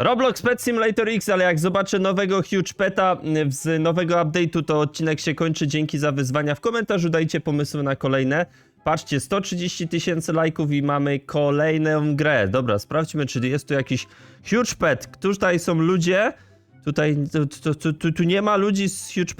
Roblox Pet Simulator X, ale jak zobaczę nowego Huge Peta y, z nowego update'u, to odcinek się kończy. Dzięki za wyzwania. W komentarzu dajcie pomysły na kolejne. Patrzcie, 130 tysięcy lajków i mamy kolejną grę. Dobra, sprawdźmy, czy jest tu jakiś Huge Pet. Tutaj są ludzie. Tutaj tu, tu, tu, tu, nie ma ludzi z huge.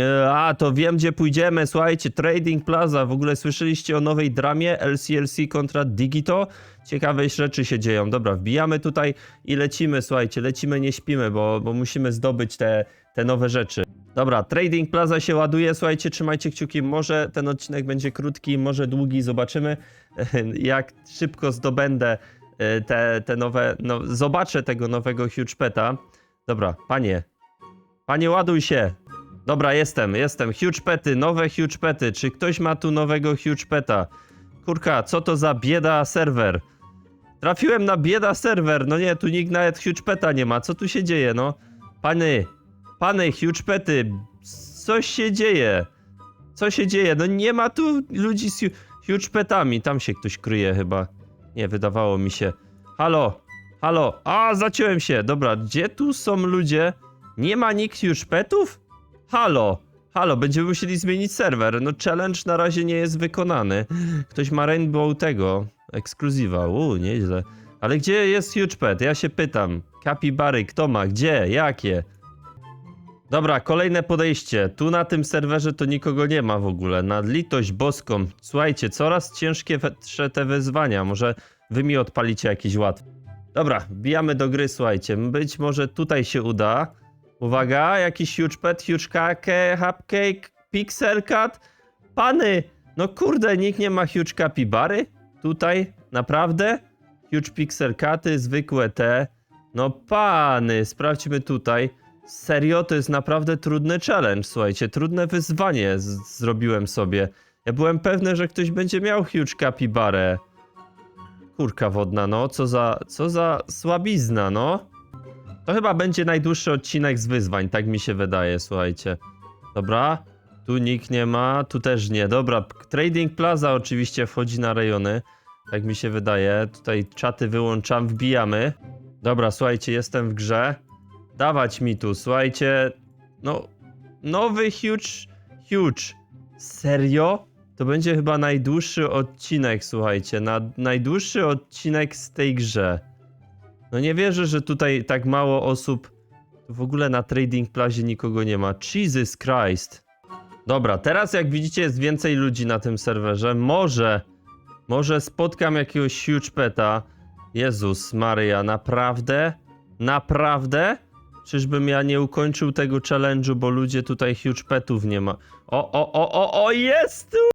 E, A, to wiem, gdzie pójdziemy. Słuchajcie, Trading Plaza. W ogóle słyszeliście o nowej dramie LCLC kontra Digito? Ciekawe rzeczy się dzieją. Dobra, wbijamy tutaj i lecimy. Słuchajcie, lecimy, nie śpimy, bo, bo musimy zdobyć te, te nowe rzeczy. Dobra, Trading Plaza się ładuje. Słuchajcie, trzymajcie kciuki. Może ten odcinek będzie krótki, może długi. Zobaczymy, jak szybko zdobędę e, te, te nowe. No, zobaczę tego nowego huge peta. Dobra, panie. Panie, ładuj się. Dobra, jestem, jestem. Huge pety, nowe huge pety. Czy ktoś ma tu nowego huge peta? Kurka, co to za bieda serwer? Trafiłem na bieda serwer. No nie, tu nikt nawet huge peta nie ma. Co tu się dzieje, no? Pany, pany, huge pety. Coś się dzieje. Co się dzieje? No nie ma tu ludzi z hu- huge petami. Tam się ktoś kryje chyba. Nie, wydawało mi się. Halo, halo. A, zaciąłem się. Dobra, gdzie tu są ludzie? Nie ma nikt już petów? Halo, halo, będziemy musieli zmienić serwer. No challenge na razie nie jest wykonany. Ktoś ma rainbow tego, ekskluzywa. Uuu, nieźle. Ale gdzie jest huge pet? Ja się pytam. Kapibary, kto ma? Gdzie? Jakie? Dobra, kolejne podejście. Tu na tym serwerze to nikogo nie ma w ogóle. Na litość boską. Słuchajcie, coraz ciężkie te wyzwania. Może wy mi odpalicie jakiś ład. Dobra, bijamy do gry, słuchajcie. Być może tutaj się uda. Uwaga, jakiś huge pet, huge cake, hupcake, pixel cut. Pany, no kurde, nikt nie ma huge capybary? Tutaj, naprawdę? Huge pixel cuty, zwykłe te. No pany, sprawdźmy tutaj. Serio, to jest naprawdę trudny challenge, słuchajcie, trudne wyzwanie zrobiłem sobie. Ja byłem pewny, że ktoś będzie miał huge capybarę. Kurka wodna, no, co za, co za słabizna, no. To chyba będzie najdłuższy odcinek z wyzwań, tak mi się wydaje, słuchajcie. Dobra, tu nikt nie ma, tu też nie. Dobra, Trading Plaza oczywiście wchodzi na rejony, tak mi się wydaje. Tutaj czaty wyłączam, wbijamy. Dobra, słuchajcie, jestem w grze. Dawać mi tu, słuchajcie. No, nowy huge, huge. Serio? To będzie chyba najdłuższy odcinek, słuchajcie. Na, najdłuższy odcinek z tej grze. No nie wierzę, że tutaj tak mało osób. W ogóle na Trading Plazie nikogo nie ma. Jesus Christ. Dobra, teraz jak widzicie jest więcej ludzi na tym serwerze. Może, może spotkam jakiegoś huge peta. Jezus Maria, naprawdę? Naprawdę? Czyżbym ja nie ukończył tego challenge'u, bo ludzie tutaj huge petów nie ma. O, o, o, o, o, jest tu!